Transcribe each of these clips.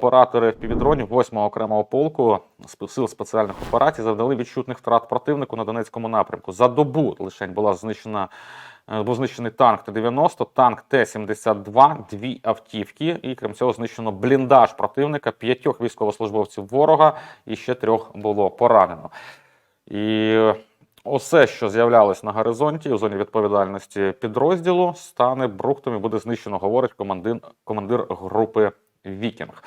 оператори півдронів 8-го окремого полку сил спеціальних операцій завдали відчутних втрат противнику на Донецькому напрямку. За добу лише була знищена. е, Був знищений танк Т-90, танк Т-72, дві автівки, і крім цього знищено бліндаж противника, п'ятьох військовослужбовців ворога і ще трьох було поранено. І усе, що з'являлось на горизонті у зоні відповідальності підрозділу, стане брухтом і буде знищено, говорить командир, командир групи Вікінг.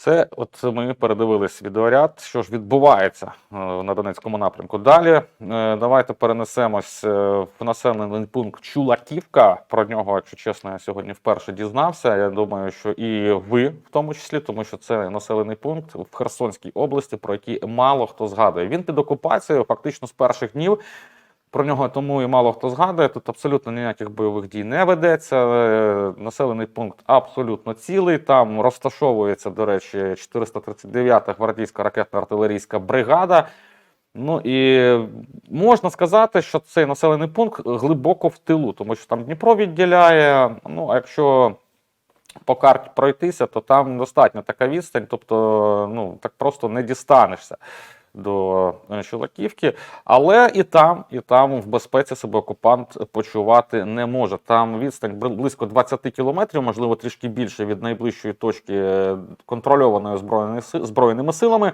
Це от ми передивились відеоряд, що ж відбувається е, на Донецькому напрямку. Далі е, давайте перенесемось е, в населений пункт Чулаківка. Про нього, якщо чесно, я сьогодні вперше дізнався. Я думаю, що і ви в тому числі, тому що це населений пункт в Херсонській області, про який мало хто згадує. Він під окупацією фактично з перших днів. Про нього тому і мало хто згадує. Тут абсолютно ніяких бойових дій не ведеться. Е, Населений пункт абсолютно цілий. Там розташовується, до речі, 439-та гвардійська ракетно-артилерійська бригада. Ну і можна сказати, що цей населений пункт глибоко в тилу, тому що там Дніпро відділяє. Ну, а якщо по карті пройтися, то там достатньо така відстань, тобто ну, так просто не дістанешся до е, Чулаківки. Але і там, і там в безпеці себе окупант почувати не може. Там відстань бли- близько 20 кілометрів, можливо, трішки більше від найближчої точки е, контрольованої збройними силами.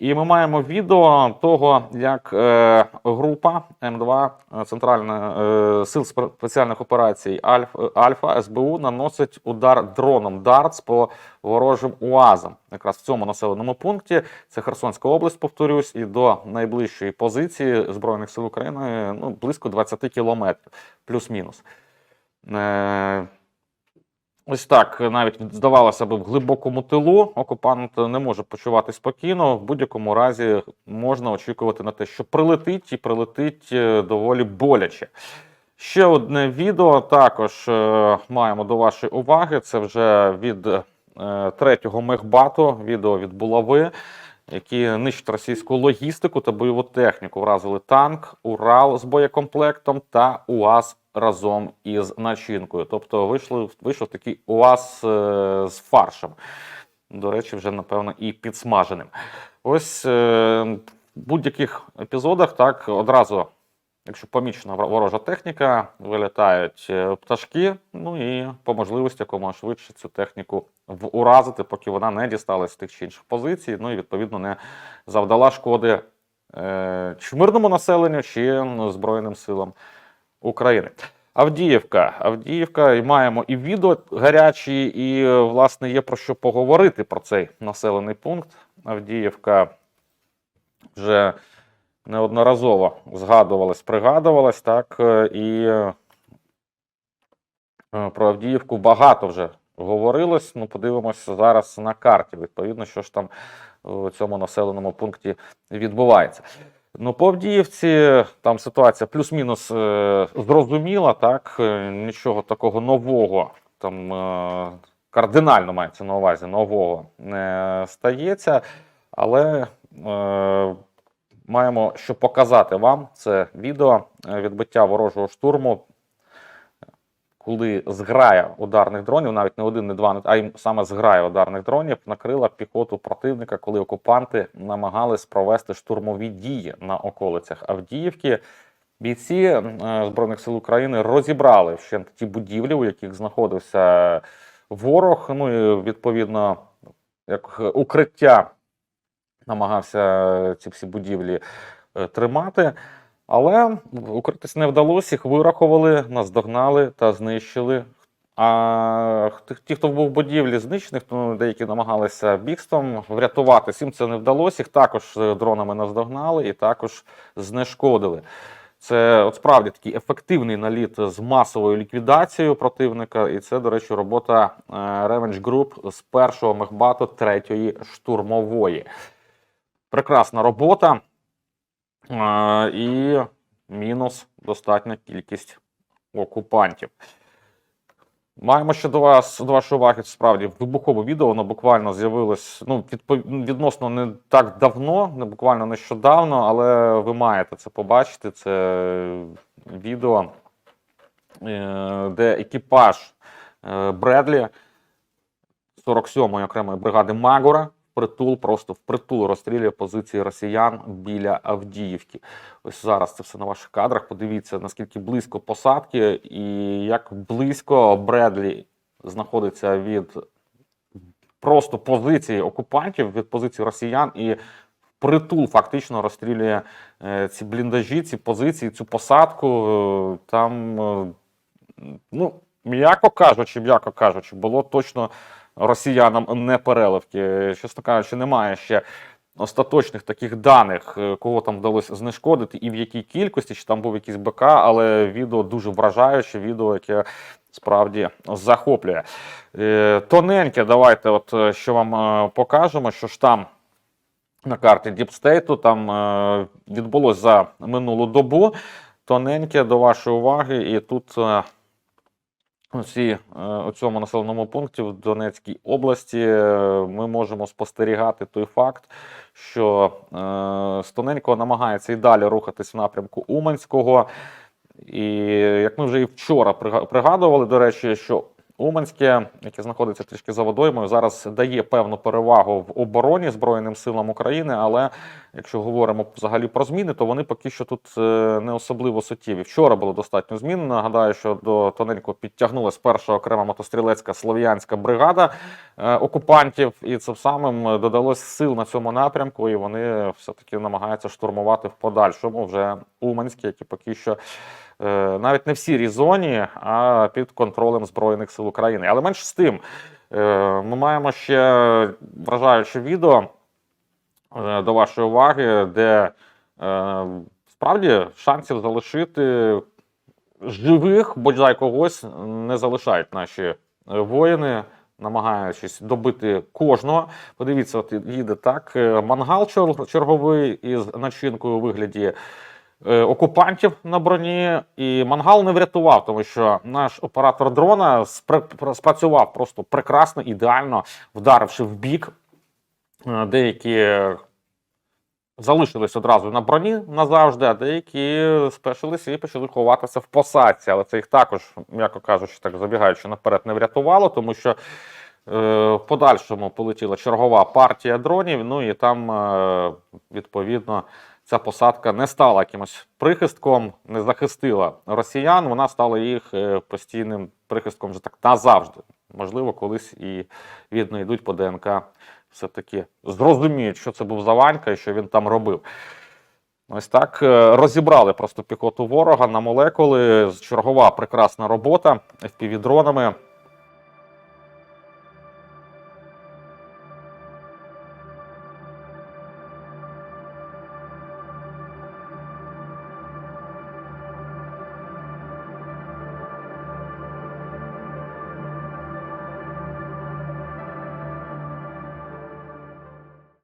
І ми маємо відео того, як е, група М2 е, Центральна е, сил спе- спеціальних операцій Альф, е, Альфа СБУ наносить удар дроном Дартс по ворожим УАЗам. Якраз в цьому населеному пункті це Херсонська область, повторюсь, і до найближчої позиції Збройних сил України ну, близько 20 кілометрів, плюс-мінус. Е, Ось так, навіть здавалося б, в глибокому тилу окупант не може почувати спокійно. В будь-якому разі можна очікувати на те, що прилетить і прилетить е, доволі боляче. Ще одне відео також е, маємо до вашої уваги. Це вже від е, третього мехбату, відео від булави, які нищать російську логістику та бойову техніку. Вразили танк, Урал з боєкомплектом та УАЗ разом із начинкою. Тобто вийшли, вийшов такий УАЗ е, з фаршем. До речі, вже напевно і підсмаженим. Ось е, в будь-яких епізодах так одразу, якщо помічена ворожа техніка, вилітають е, пташки. Ну і по можливості якомога швидше цю техніку уразити, поки вона не дісталась з тих чи інших позицій. Ну і відповідно не завдала шкоди е, чи мирному населенню, чи ну, Збройним силам України. Авдіївка. Авдіївка, і маємо і відео гарячі, і е, власне є про що поговорити про цей населений пункт. Авдіївка вже неодноразово згадувалась, пригадувалась, так, е, і е, про Авдіївку багато вже говорилось. Ну, подивимося зараз на карті. Відповідно, що ж там у цьому населеному пункті відбувається. Ну, по Авдіївці там ситуація плюс-мінус е, зрозуміла, так. Е, нічого такого нового, там е, кардинально мається на увазі нового не стається, але е, маємо що показати вам. Це відео відбиття ворожого штурму. Коли зграя ударних дронів, навіть не один, не два, а й саме зграя ударних дронів накрила піхоту противника, коли окупанти намагались провести штурмові дії на околицях Авдіївки. Бійці е, Збройних сил України розібрали ще ті будівлі, у яких знаходився ворог. Ну і відповідно, як укриття намагався ці всі будівлі е, тримати. Але укритись не вдалося, їх вирахували, наздогнали та знищили. А ті, хто був в будівлі знищених, то деякі намагалися бігством врятуватись. Їм це не вдалося. Їх також е, дронами наздогнали і також знешкодили. Це от справді такий ефективний наліт з масовою ліквідацією противника. І це, до речі, робота е, Revenge Group з першого мехбату третьої штурмової. Прекрасна робота. І мінус достатня кількість окупантів. Маємо ще до вас до вашої уваги справді вибухове відео. Воно буквально з'явилось ну, відносно не так давно, не буквально нещодавно, але ви маєте це побачити. Це відео, е, де екіпаж е, Бредлі 47-ї окремої бригади Магора притул, просто впритул розстрілює позиції росіян біля Авдіївки. Ось зараз це все на ваших кадрах. Подивіться, наскільки близько посадки і як близько Бредлі знаходиться від просто позиції окупантів, від позиції росіян і притул фактично розстрілює е, ці бліндажі, ці позиції, цю посадку. Е, Там, е, ну, м'яко кажучи, м'яко кажучи, було точно росіянам не переливки. Чесно кажучи, немає ще остаточних таких даних, е, кого там вдалося знешкодити і в якій кількості, чи там був якийсь БК, але відео дуже вражаюче, відео, яке справді захоплює. Е, Тоненьке, давайте, от е, що вам покажемо, що ж там на карті Діпстейту там відбулось за минулу добу. Тоненьке до вашої уваги, і тут усі е, у цьому населеному пункті в Донецькій області е, ми можемо спостерігати той факт, що е, Стоненько намагається і далі рухатись в напрямку Уманського. І як ми вже і вчора прига- пригадували, до речі, що Уманське, яке знаходиться трішки за водоймою, зараз дає певну перевагу в обороні Збройним силам України. Але якщо говоримо взагалі про зміни, то вони поки що тут е, не особливо суттєві. Вчора було достатньо змін. Нагадаю, що до тоненько підтягнулась перша окрема мотострілецька слов'янська бригада е, окупантів, і цим самим додалось сил на цьому напрямку, і вони все-таки намагаються штурмувати в подальшому вже Уманське, які поки що навіть не в сірій зоні, а під контролем Збройних сил України. Але менш з тим, е, ми маємо ще вражаюче відео е, до вашої уваги, де е, справді шансів залишити живих, бодай когось не залишають наші е, воїни. Намагаючись добити кожного. Подивіться, от їде так. е, Мангал чер- черговий із начинкою у вигляді е, окупантів на броні, і мангал не врятував, тому що наш оператор дрона спрацював просто прекрасно, ідеально, вдаривши в бік. Е, Деякі залишились одразу на броні назавжди, а деякі спешилися і почали ховатися в посадці. Але це їх також, м'яко кажучи, так забігаючи наперед, не врятувало, тому що. е, В подальшому полетіла чергова партія дронів, ну і там, е, відповідно, ця посадка не стала якимось прихистком, не захистила росіян. Вона стала їх е, постійним прихистком вже так назавжди. Можливо, колись і віднайдуть по ДНК, все-таки зрозуміють, що це був за Ванька і що він там робив. Ось так е, розібрали просто піхоту ворога на молекули. Чергова прекрасна робота FPV-дронами.